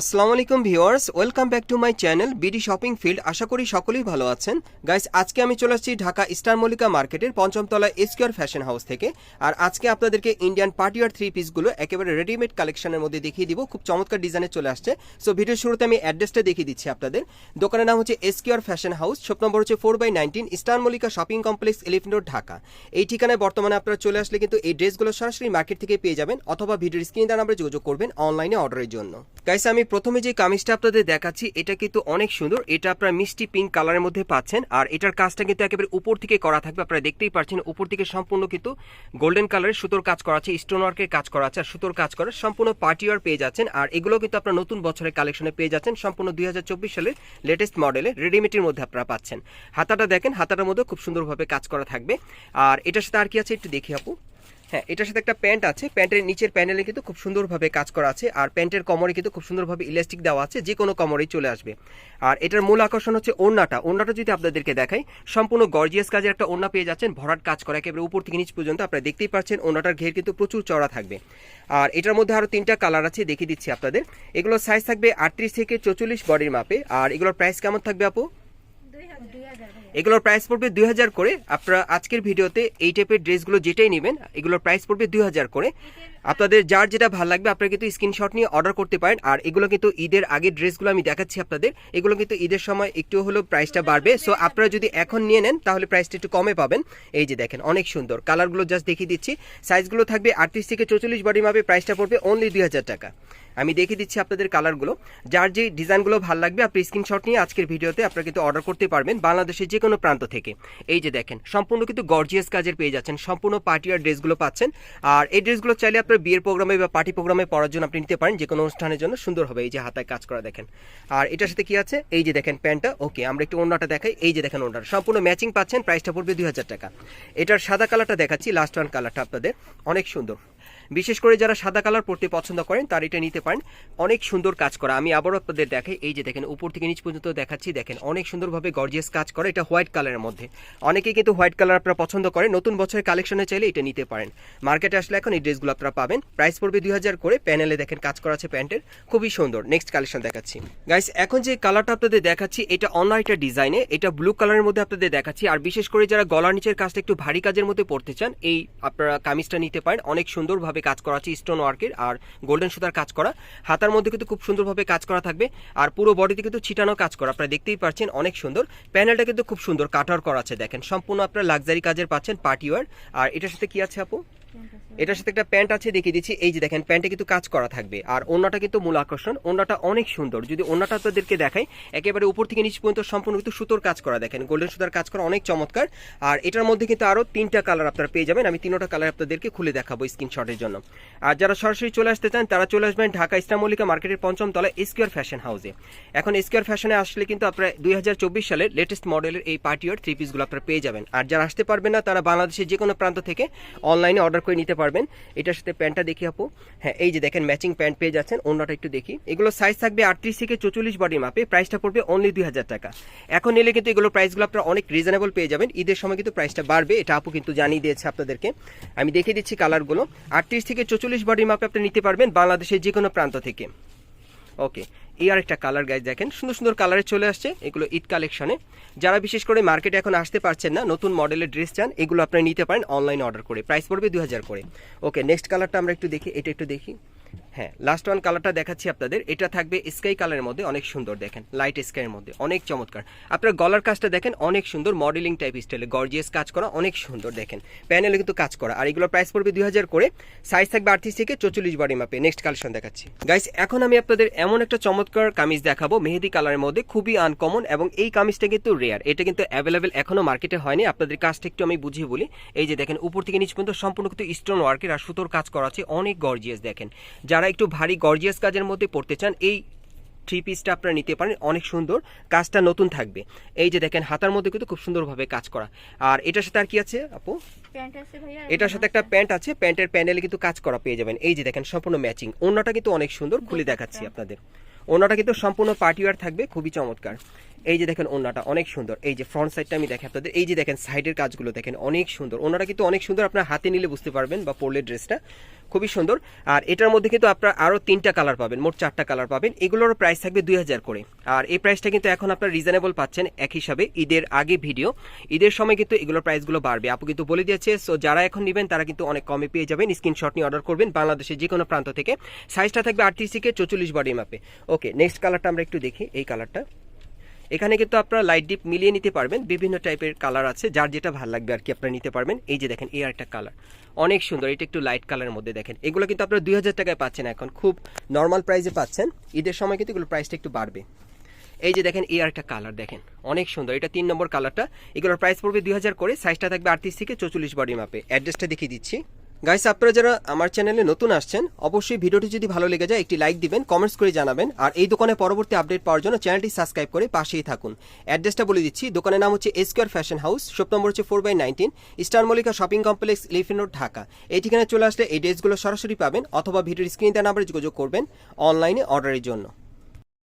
আসসালামু আলাইকুম viewers, welcome back to my channel BD shopping field. আশা করি সকলেই ভালো আছেন। গাইস, আজকে আমি চলে আসছি ঢাকা স্টার মল্লিকা মার্কেটের পঞ্চমতলা এসকিউর ফ্যাশন হাউস থেকে। আর আজকে আপনাদেরকে ইন্ডিয়ান পার্টিয়ার থ্রি পিসগুলো একেবারে রেডিমেড কালেকশনের মধ্যে দেখিয়ে দিব। খুব চমৎকার ডিজাইনে চলে আসছে। সো ভিডিওর শুরুতে আমি অ্যাড্রেসটা দেখিয়ে দিচ্ছি আপনাদের। দোকানের নাম হচ্ছে Esquire fashion house. Shop number হচ্ছে four by nineteen star Mallika shopping complex elephant road Dhaka. এই ঠিকানায় বর্তমানে আপনারা চলে আসলে কিন্তু এই ড্রেসগুলো সরাসরি মার্কেট থেকে পেয়ে যাবেন অথবা ভিডিওর স্ক্রিন দ্বারা আমরা যোগাযোগ করবেন অনলাইনে অর্ডারের জন্য। গাইস, আমি প্রথমে যে কামিজটা আপনাদের দেখাচ্ছি, এটা কিন্তু অনেক সুন্দর। এটা আপনারা মিষ্টি পিঙ্ক কালারের মধ্যে পাচ্ছেন। আর এটার কাজটা কিন্তু একেবারে উপর থেকে করা থাকবে। আপনারা দেখতেই পাচ্ছেন, উপর থেকে সম্পূর্ণ কিন্তু গোল্ডেন কালারের সুতোর কাজ করা আছে স্টোন ওয়ার্কের কাজ করা আছে, আর সুতোর কাজ করা সম্পূর্ণ পার্টি ওয়ার পেয়ে যাচ্ছেন। আর এগুলো কিন্তু আপনার নতুন বছরের কালেকশনে পেয়ে যাচ্ছেন, সম্পূর্ণ দুই হাজার চব্বিশ সালের লেটেস্ট মডেলে রেডিমেডের মধ্যে আপনারা পাচ্ছেন। হাতাটা দেখেন, হাতাটার মধ্যে খুব সুন্দরভাবে কাজ করা থাকবে। আর এটার সাথে আর কি আছে একটু দেখি আপু। হ্যাঁ এটার সাথে একটা প্যান্ট আছে। প্যান্টের নিচের প্যানেলে কিন্তু খুব সুন্দরভাবে কাজ করা আছে। আর প্যান্টের কমরে কিন্তু খুব সুন্দরভাবে ইলাস্টিক দেওয়া আছে। যে কোনো কমরেই চলে আসবে। আর এটার মূল আকর্ষণ হচ্ছে ওড়নাটা। ওড়নাটা যদি আপনাদেরকে দেখাই, সম্পূর্ণ গর্জিয়াস কাজের একটা ওড়না পেয়ে যাচ্ছেন। ভরাট কাজ করা, একেবারে উপর থেকে নিচ পর্যন্ত আপনারা দেখতেই পাচ্ছেন ওড়নাটার ঘের কিন্তু প্রচুর চড়া থাকবে। আর এটার মধ্যে আরও তিনটা কালার আছে, দেখিয়ে দিচ্ছি আপনাদের। এগুলোর সাইজ থাকবে আটত্রিশ থেকে চৌচল্লিশ বডির মাপে। আর এগুলোর প্রাইস কেমন থাকবে আপু? এগুলোর প্রাইস পড়বে দুই হাজার করে। আপনারা আজকের ভিডিওতে এই টাইপের ড্রেসগুলো যেটাই নেবেন, এগুলোর প্রাইস পড়বে দুই হাজার করে। আপনাদের যার যেটা ভালো লাগবে, আপনারা কিন্তু স্ক্রিনশট নিয়ে অর্ডার করতে পারেন। আর এগুলো কিন্তু ঈদের আগের ড্রেসগুলো আমি দেখাচ্ছি আপনাদের। এগুলো কিন্তু ঈদের সময় একটু হলেও প্রাইসটা বাড়বে। সো আপনারা যদি এখন নিয়ে নেন, তাহলে প্রাইসটা একটু কমে পাবেন। এই যে দেখেন, অনেক সুন্দর। কালারগুলো জাস্ট দেখিয়ে দিচ্ছি। সাইজগুলো থাকবে আটত্রিশ থেকে চৌচল্লিশ বডি মাপে প্রাইসটা পড়বে অনলি দুই হাজার টাকা। আমি দেখিয়ে দিচ্ছি আপনাদের কালারগুলো যার যে ডিজাইনগুলো ভালো লাগবে, আপনি স্ক্রিনশট নিয়ে আজকের ভিডিওতে আপনারা কিন্তু অর্ডার করতে পারবেন বাংলাদেশের যে কোনো প্রান্ত থেকে। এই যে দেখেন, সম্পূর্ণ কিন্তু গর্জিয়াস কাজের পেয়ে যাচ্ছেন। সম্পূর্ণ পার্টি আর ড্রেসগুলো পাচ্ছেন। আর এই ড্রেসগুলো চাইলে আপনার বিয়ের প্রোগ্রামে বা পার্টি প্রোগ্রামে পড়ার জন্য আপনি নিতে পারেন, যে কোনো অনুষ্ঠানের জন্য সুন্দর হবে। এই যে হাতায় কাজ করা দেখেন। আর এটার সাথে কি আছে? এই যে দেখেন প্যান্টটা, ওকে, আমরা একটু ওনাটা দেখাই। এই যে দেখেন ওনাটা সম্পূর্ণ ম্যাচিং পাচ্ছেন, প্রাইসটা পড়বে দুই হাজার টাকা। এটার সাদা কালারটা দেখাচ্ছি লাস্ট ওয়ান কালারটা আপনাদের। অনেক সুন্দর। বিশেষ করে যারা সাদা কালার পরতে পছন্দ করেন, তার এটা নিতে পারেন। অনেক সুন্দর কাজ করা। আমি আবারও আপনাদের দেখাই, এই যে দেখেন, উপর থেকে নিচ পর্যন্ত দেখাচ্ছি, দেখেন, অনেক সুন্দরভাবে গর্জিয়াস কাজ করা। এটা হোয়াইট কালারের মধ্যে। অনেকেই কিন্তু হোয়াইট কালার আপনারা পছন্দ করেন, নতুন বছরের কালেকশনে চাইলে এটা নিতে পারেন। মার্কেটে আসলে এখন এই ড্রেসগুলো আপনারা পাবেন। প্রাইস পড়বে দুই হাজার করে। প্যানেলে দেখেন, কাজ করা আছে প্যান্টের। খুবই সুন্দর। নেক্সট কালেকশন দেখাচ্ছি। গাইস এখন যে কালারটা আপনাদের দেখাচ্ছি, এটা অন্য একটা ডিজাইনে এটা ব্লু কালারের মধ্যে আপনাদের দেখাচ্ছি। আর বিশেষ করে যারা গলার নিচের কাজটা একটু ভারী কাজের মধ্যে পড়তে চান, এই আপনারা কামিজটা নিতে পারেন। অনেক সুন্দরভাবে কাজ করা আছে স্টোন ওয়ার্কের আর গোল্ডেন সুতার কাজ করা। হাতার মধ্যে কিন্তু খুব সুন্দরভাবে কাজ করা থাকবে, আর পুরো বডিতে কিন্তু ছিটানো কাজ করা। আপনারা দেখতেই পাচ্ছেন অনেক সুন্দর। প্যানেলটা কিন্তু খুব সুন্দর কাটার করা আছে, দেখেন। সম্পূর্ণ আপনারা লাক্সারি কাজের পাচ্ছেন পার্টি ওয়ার আর এটার সাথে কি আছে আপু? এটার সাথে একটা প্যান্ট আছে, দেখিয়ে দিচ্ছি। এই যে দেখেন, প্যান্টে কিন্তু কাজ করা থাকবে। আর ওনাটা কিন্তু মূল আকর্ষণ। ওনাটা অনেক সুন্দর। যদি ওনাটা আপনাদেরকে দেখাই, একেবারে উপর থেকে নিচ পর্যন্ত সম্পূর্ণ কিন্তু সুতোর কাজ করা। দেখেন, গোল্ডেন সুতার কাজ করা অনেক চমৎকার। আর এটার মধ্যে কিন্তু আরও তিনটা কালার আপনারা পেয়ে যাবেন। আমি তিনোটা কালার আপনাদেরকে খুলে দেখাবো স্ক্রিনশটের জন্য। আর যারা সরাসরি চলে আসতে চান, তারা চলে আসবেন ঢাকা ইসলাম মল্লিকা মার্কেটের পঞ্চম তলায় এসকিউর ফ্যাশন হাউসে এখন এসকিউর ফ্যাশনে আসলে কিন্তু আপনারা দুই হাজার চব্বিশ সালের লেটেস্ট মডেলের এই পার্টিওয়ার থ্রি পিসগুলো আপনারা পেয়ে যাবেন। আর যারা আসতে পারবেন না, তারা বাংলাদেশের যে কোনো প্রান্ত থেকে অনলাইনে অর্ডার করে নিতে পারবেন। এটার সাথে প্যান্টটা দেখি আপু। হ্যাঁ এই যে দেখেন ম্যাচিং প্যান্ট পেয়ে যাচ্ছেন অন্যটা একটু দেখি। এগুলো সাইজ থাকবে আটত্রিশ থেকে চৌচল্লিশ বডি মাপে প্রাইসটা পড়বে অনলি দুই হাজার টাকা। এখন নিলে কিন্তু এগুলো প্রাইসগুলো আপনারা অনেক রিজনেবল পেয়ে যাবেন। ঈদের সময় কিন্তু প্রাইসটা বাড়বে, এটা আপু কিন্তু জানিয়ে দিয়েছে আপনাদেরকে। আমি দেখিয়ে দিচ্ছি কালারগুলো আটত্রিশ থেকে চৌচল্লিশ বডি মাপে আপনি নিতে পারবেন বাংলাদেশের যে কোনো প্রান্ত থেকে। ওকে এই আরেকটা কালার গাইজ দেখেন। সুন্দর সুন্দর কালারে চলে আসছে এগুলো ঈদ কালেকশনে যারা বিশেষ করে মার্কেটে এখন আসতে পারছেন না, নতুন মডেলের ড্রেস চান, এগুলো আপনি নিতে পারেন অনলাইন অর্ডার করে। প্রাইস পড়বে দু হাজার করে। ওকে নেক্সট কালারটা আমরা একটু দেখি, এটা একটু দেখি। হ্যাঁ লাস্ট ওয়ান কালারটা দেখাচ্ছি আপনাদের। এটা থাকবে স্কাই কালারের মধ্যে, অনেক সুন্দর দেখেন লাইট স্কাইয়ের মধ্যে, অনেক চমৎকার। আপনার গলার কাজটা দেখেন, অনেক সুন্দর মডেলিং টাইপ স্টাইলে গর্জিয়াস কাজ করা, অনেক সুন্দর দেখেন। প্যানেলে কিন্তু কাজ করা। আর এগুলো প্রাইস পড়বে দুই হাজার করে সাইজ থাকবে আটত্রিশ থেকে চল্লিশ বডি মাপে নেক্সট কালেকশন দেখাচ্ছি। গাইস এখন আমি আপনাদের এমন একটা চমৎকার কামিজ দেখাবো, মেহেদি কালারের মধ্যে, খুবই আনকমন এবং এই কামিজটা কিন্তু রেয়ার এটা কিন্তু অ্যাভেলেবেল এখনও মার্কেটে হয়নি। আপনাদের কাজটা একটু আমি বুঝিয়ে বলি। এই যে দেখেন, উপর থেকে নিচ পর্যন্ত সম্পূর্ণ কিন্তু স্টোন ওয়ার্কের আর সুতোর কাজ করা আছে, অনেক গর্জিয়াস দেখেন। যারা একটু ভারী গর্জিয়াস কাজের মধ্যে পড়তে চান এই থ্রি পিসটা আপনারা নিতে পারেন। অনেক সুন্দর। কাজটা নতুন থাকবে। এই যে দেখেন হাতার মধ্যে কিন্তু খুব সুন্দরভাবে কাজ করা। আর এটার সাথে আর কি আছে আপু? এটার সাথে একটা প্যান্ট আছে। প্যান্টের প্যানেলে কিন্তু কাজ করা পেয়ে যাবেন। এই যে দেখেন সম্পূর্ণ ম্যাচিং অন্যটা কিন্তু অনেক সুন্দর। খুলে দেখাচ্ছি আপনাদের। ওনাটা কিন্তু সম্পূর্ণ পার্টিওয়ার থাকবে। খুবই চমৎকার। এই যে দেখেন ওনাটা অনেক সুন্দর। এই যে ফ্রন্ট সাইডটা আমি দেখে আপনাদের। এই যে দেখেন সাইডের কাজগুলো দেখেন অনেক সুন্দর। ওনাটা কিন্তু অনেক সুন্দর। আপনার হাতে নিলে বুঝতে পারবেন বা পরলে ড্রেসটা খুবই সুন্দর। আর এটার মধ্যে কিন্তু আপনার আরও তিনটা কালার পাবেন, মোট চারটা কালার পাবেন। এগুলোর প্রাইস থাকবে দুই হাজার করে। আর এই প্রাইসটা কিন্তু এখন আপনার রিজনেবল পাচ্ছেন এক হিসাবে ঈদের আগে ভিডিও ঈদের সময় কিন্তু এগুলোর প্রাইসগুলো বাড়বে। আপু কিন্তু বলে দিয়েছে সো যারা এখন নেবেন তারা কিন্তু অনেক কমে পেয়ে যাবেন। স্ক্রিনশট নিয়ে অর্ডার করবেন বাংলাদেশের যে কোনো প্রান্ত থেকে। সাইজটা থাকবে আটত্রিশ থেকে চৌচল্লিশ বডি মাপে ওকে নেক্সট কালারটা আমরা একটু দেখি। এই কালারটা এখানে কিন্তু আপনারা লাইট ডিপ মিলিয়ে নিতে পারবেন। বিভিন্ন টাইপের কালার আছে, যার যেটা ভালো লাগবে আর কি আপনারা নিতে পারবেন। এই যে দেখেন, এই একটা কালার অনেক সুন্দর, এটা একটু লাইট কালারের মধ্যে দেখেন। এগুলো কিন্তু আপনারা দুই হাজার টাকায় পাচ্ছেন এখন। খুব নর্মাল প্রাইসে পাচ্ছেন। ঈদের সময় কিন্তু এগুলো প্রাইসটা একটু বাড়বে। এই যে দেখেন, এই একটা কালার দেখেন। অনেক সুন্দর, এটা তিন নম্বর কালারটা এগুলোর প্রাইস পড়বে দুই হাজার করে সাইজটা থাকবে আটত্রিশ থেকে চৌচল্লিশ বডি মাপে অ্যাড্রেসটা দেখিয়ে দিচ্ছি। গাইস আপনারা যারা আমার চ্যানেলে নতুন আসছেন, অবশ্যই ভিডিওটি যদি ভালো লেগে যায়, একটি লাইক দিবেন কমেন্টস করে জানাবেন, আর এই দোকানে পরবর্তী আপডেট পাওয়ার জন্য চ্যানেলটি সাবস্ক্রাইব করে পাশেই থাকুন। অ্যাড্রেসটা বলে দিচ্ছি, দোকানের নাম হচ্ছে Esquire fashion house shop number হচ্ছে four by nineteen star Mallika shopping complex elephant road Dhaka এই ঠিকানায় চলে আসলে এই ড্রেসগুলো সরাসরি পাবেন, অথবা ভিডিওর স্ক্রিন দেওয়া নাম্বারে যোগাযোগ করবেন অনলাইনে অর্ডারের জন্য।